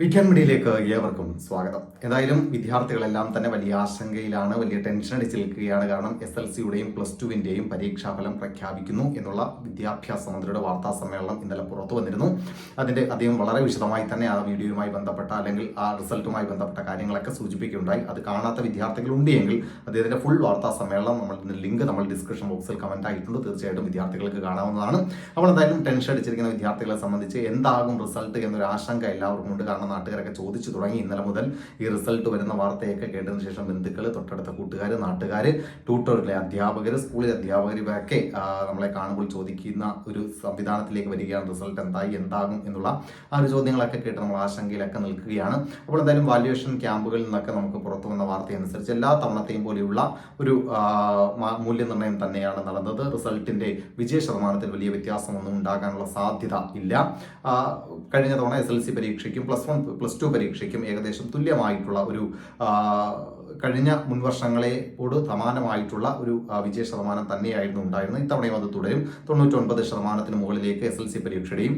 Weekend മീഡിയയിലേക്ക് ഏവർക്കും സ്വാഗതം. ഏതായാലും വിദ്യാർത്ഥികളെല്ലാം തന്നെ വലിയ ആശങ്കയിലാണ് വലിയ ടെൻഷൻ അടിച്ച് നിൽക്കുകയാണ് കാരണം എസ് എൽ സിയുടെയും പ്ലസ് ടുവിന്റെയും പരീക്ഷാഫലം പ്രഖ്യാപിക്കുന്നു എന്നുള്ള വിദ്യാഭ്യാസ മന്ത്രിയുടെ വാർത്താ സമ്മേളനം ഇന്നലെ പുറത്തു വന്നിരുന്നു. അതിന്റെ അദ്ദേഹം വളരെ വിശദമായി തന്നെ ആ വീഡിയോയുമായി ബന്ധപ്പെട്ട അല്ലെങ്കിൽ ആ റിസൾട്ടുമായി ബന്ധപ്പെട്ട കാര്യങ്ങളൊക്കെ സൂചിപ്പിക്കുകയുണ്ടായി. അത് കാണാത്ത വിദ്യാർത്ഥികൾ ഉണ്ടെങ്കിൽ എങ്കിൽ അദ്ദേഹത്തിന്റെ ഫുൾ വാർത്താ സമ്മേളനം നമ്മൾ ലിങ്ക് നമ്മൾ ഡിസ്ക്രിപ്ഷൻ ബോക്സിൽ കമന്റ് ആയിട്ടുണ്ട്. തീർച്ചയായിട്ടും വിദ്യാർത്ഥികൾക്ക് കാണാവുന്നതാണ്. അപ്പോൾ എന്തായാലും ടെൻഷൻ അടിച്ചിരിക്കുന്ന വിദ്യാർത്ഥികളെ സംബന്ധിച്ച് എന്താകും റിസൾട്ട് എന്നൊരു ആശങ്ക എല്ലാവർക്കും ഉണ്ട്. കാരണം നാട്ടുകാരൊക്കെ ചോദിച്ചു തുടങ്ങി. ഇന്നലെ മുതൽ ഈ റിസൾട്ട് വരുന്ന വാർത്തയൊക്കെ കേട്ടതിന് ശേഷം ബന്ധുക്കൾ തൊട്ടടുത്ത കൂട്ടുകാർ നാട്ടുകാർ ട്യൂട്ടറിലെ അധ്യാപകർ സ്കൂളിലെ അധ്യാപകർ ഇവരൊക്കെ ആ, നമ്മളെ കാണുമ്പോൾ ചോദിക്കുന്ന ഒരു സംവിധാനത്തിലേക്ക് വരികയാണ് റിസൾട്ട് എന്തായി എന്താകും എന്നുള്ള ആ ഒരു ചോദ്യങ്ങളൊക്കെ കേട്ട് നമ്മൾ ആശങ്കയിലൊക്കെ നിൽക്കുകയാണ്. അപ്പോൾ എന്തായാലും വാല്യുവേഷൻ ക്യാമ്പുകളിൽ നിന്നൊക്കെ നമുക്ക് പുറത്തു വന്ന വാർത്തയനുസരിച്ച് എല്ലാ തവണത്തെയും പോലെയുള്ള ഒരു മൂല്യനിർണയം തന്നെയാണ് നടന്നത്. റിസൾട്ടിന്റെ വിജയ ശതമാനത്തിൽ വലിയ വ്യത്യാസമൊന്നും ഉണ്ടാകാനുള്ള സാധ്യത ഇല്ല. കഴിഞ്ഞ തവണ എസ് എൽ സി പരീക്ഷയ്ക്കും പ്ലസ് വൺ പ്ലസ് ടു പരീക്ഷയ്ക്കും ഏകദേശം തുല്യമായിട്ടുള്ള ഒരു കഴിഞ്ഞ മുൻവർഷങ്ങളെയോട് സമാനമായിട്ടുള്ള ഒരു വിജയ ശതമാനം തന്നെയായിരുന്നു ഉണ്ടായിരുന്നത്. ഇത്തവണയും അത് തുടരും. തൊണ്ണൂറ്റൊൻപത് ശതമാനത്തിന് മുകളിലേക്ക് എസ് എൽ സി പരീക്ഷയുടെയും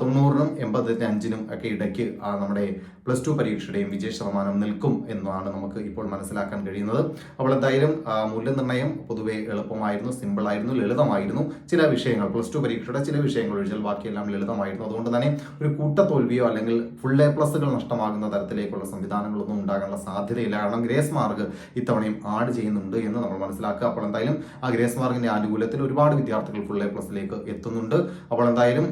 തൊണ്ണൂറിനും എൺപത്തി അഞ്ചിനും ഒക്കെ ഇടയ്ക്ക് നമ്മുടെ പ്ലസ് ടു പരീക്ഷയുടെയും വിജയ ശതമാനം നിൽക്കും എന്നാണ് നമുക്ക് ഇപ്പോൾ മനസ്സിലാക്കാൻ കഴിയുന്നത്. അപ്പോൾ എന്തായാലും മൂല്യനിർണയം പൊതുവെ എളുപ്പമായിരുന്നു സിമ്പിളായിരുന്നു ലളിതമായിരുന്നു. ചില വിഷയങ്ങൾ പ്ലസ് ടു പരീക്ഷയുടെ ചില വിഷയങ്ങൾ ഒഴിച്ചാൽ ബാക്കിയെല്ലാം ലളിതമായിരുന്നു. അതുകൊണ്ട് തന്നെ ഒരു കൂട്ടത്തോൽവിയോ അല്ലെങ്കിൽ ഫുൾ എ പ്ലസുകൾ നഷ്ടമാകുന്ന തരത്തിലേക്കുള്ള സംവിധാനങ്ങളൊന്നും ഉണ്ടാകാനുള്ള സാധ്യതയില്ല. കാരണം ഗ്രേസ് മാർക്ക് ഇത്തവണയും ആഡ് ചെയ്യുന്നുണ്ട് എന്ന് നമ്മൾ മനസ്സിലാക്കുക. അപ്പോൾ എന്തായാലും ആ ഗ്രേസ് മാർക്കിന്റെ ആനുകൂല്യത്തിൽ ഒരുപാട് വിദ്യാർത്ഥികൾ ഫുൾ എ പ്ലസിലേക്ക് എത്തുന്നുണ്ട്. അപ്പോൾ എന്തായാലും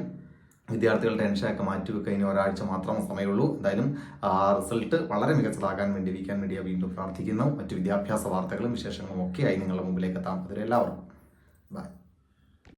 വിദ്യാർത്ഥികൾ ടെൻഷനൊക്കെ മാറ്റിവെക്കുക ഇനി ഒരാഴ്ച മാത്രമേ സമയമുള്ളൂ. എന്തായാലും ആ റിസൾട്ട് വളരെ മികച്ചതാകാൻ വേണ്ടി ഇരിക്കാൻ വേണ്ടി വീണ്ടും പ്രാർത്ഥിക്കുന്നു. മറ്റു വിദ്യാഭ്യാസ വാർത്തകളും വിശേഷങ്ങളും ഒക്കെയായി നിങ്ങളുടെ മുമ്പിലേക്ക് എത്താം. അതിലെല്ലാവർക്കും ബൈ.